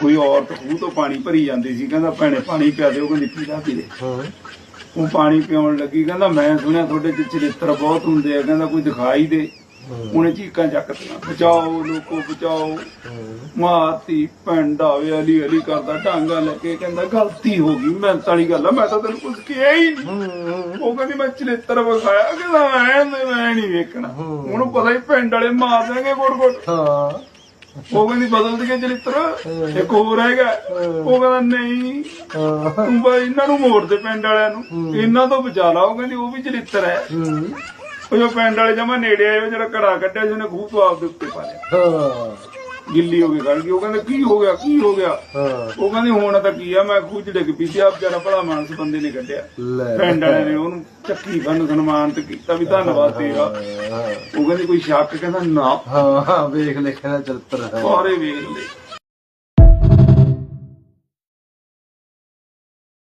ਕੋਈ ਔਰਤ ਖੂਹ ਤੋਂ ਪਾਣੀ ਭਰੀ ਜਾਂਦੀ ਸੀ ਕਹਿੰਦਾ ਭੈਣੇ ਪਾਣੀ ਪਿਆ ਦਿਓ ਕਹਿੰਦੀ ਪੀਲਾ ਪੀ ਦੇ। ਹਾਂ। ਉਹ ਪਾਣੀ ਪਿਉਣ ਲੱਗੀ ਕਹਿੰਦਾ ਮੈਂ ਸੁਣਿਆ ਤੁਹਾਡੇ ਚ ਚਰਿੱਤਰ ਬਹੁਤ ਹੁੰਦੇ ਆ ਕਹਿੰਦਾ ਕੋਈ ਦਿਖਾਈ ਦੇ। ਉਹਨੇ ਚੀਕਾਂ ਚੱਕਤੀਆਂ ਬਚਾਓ ਲੋਕੋ ਬਚਾਓ। ਮਾਤੀ ਪਿੰਡ ਆਵੇ ਅਲੀ ਅਲੀ ਕਰਦਾ ਢਾਂਗਾ ਲੈ ਕੇ ਕਹਿੰਦਾ ਗਲਤੀ ਹੋ ਗਈ ਮੈਂ ਤਾਲੀ ਗੱਲ ਆ ਮੈਂ ਤਾਂ ਤੈਨੂੰ ਕੁਝ ਕਿਹਾ ਹੀ ਨਹੀਂ ਉਹ ਕਹਿੰਦੀ ਮੈਂ ਚਰਿੱਤਰ ਵਿਖਾਇਆ ਕਹਿੰਦਾ ਮੈਂ ਮੈਂ ਨਹੀਂ ਵੇਖਣਾ। ਉਹਨੂੰ ਪਤਾ ਹੀ ਪਿੰਡ ਵਾਲੇ ਮਾਰ ਦੇਣਗੇ ਗੁੜ ਗੁੜ ਹਾਂ। ਉਹ ਕਹਿੰਦੀ ਬਦਲ ਦੇ ਚਰਿੱਤਰ, ਇੱਕ ਹੋਰ ਹੈਗਾ। ਉਹ ਕਹਿੰਦਾ, ਨਹੀਂ, ਤੂੰ ਬਈ ਇਹਨਾਂ ਨੂੰ ਮੋੜ ਦੇ ਪਿੰਡ ਵਾਲਿਆਂ ਨੂੰ। ਇਹਨਾਂ ਤੋਂ ਬਚਾ ਲਾ। ਉਹ ਕਹਿੰਦੀ, ਉਹ ਵੀ ਚਰਿੱਤਰ ਹੈ। ਉਹ ਜੋ ਪਿੰਡ ਵਾਲੇ ਜਮਾ ਨੇੜੇ ਆਏ ਉਹ ਜਿਹੜਾ ਘੜਾ ਕੱਢਿਆ ਸੀ, ਉਹਨੇ ਖੂਹ ਤੋਂ ਆਪਦੇ ਉੱਤੇ ਪਾ ਲਿਆ। ਗਿੱਲੀ ਹੋ ਕੇ ਖੜ ਗਈ ਉਹ ਕਹਿੰਦੇ ਕੀ ਹੋ ਗਿਆ ਕੀ ਹੋ ਗਿਆ? ਹਾਂ। ਉਹ ਕਹਿੰਦੀ ਹੁਣ ਤਾਂ ਕੀ ਆ ਮੈਂ ਖੂਹ ਚ ਡਿੱਗ ਪਈ ਸੀ ਆ ਵਿਚਾਰਾ ਭਲਾ ਮਾਨਸ ਬੰਦੇ ਨੇ ਕੱਢਿਆ। ਲੈ। ਪਿੰਡ ਵਾਲਿਆਂ ਨੇ ਉਹਨੂੰ ਚੱਕੀ ਬੰਨ ਸਨਮਾਨਿਤ ਕੀਤਾ ਵੀ ਧੰਨਵਾਦ ਤੇਰਾ। ਉਹ ਕਹਿੰਦੀ ਕੋਈ ਸ਼ੱਕ? ਕਹਿੰਦਾ ਨਾ। ਹਾਂ ਹਾਂ ਵੇਖ ਲਿਖਿਆ ਚਰਿੱਤਰ ਹੈ। ਸਾਰੇ ਵੇਖ ਲੈ।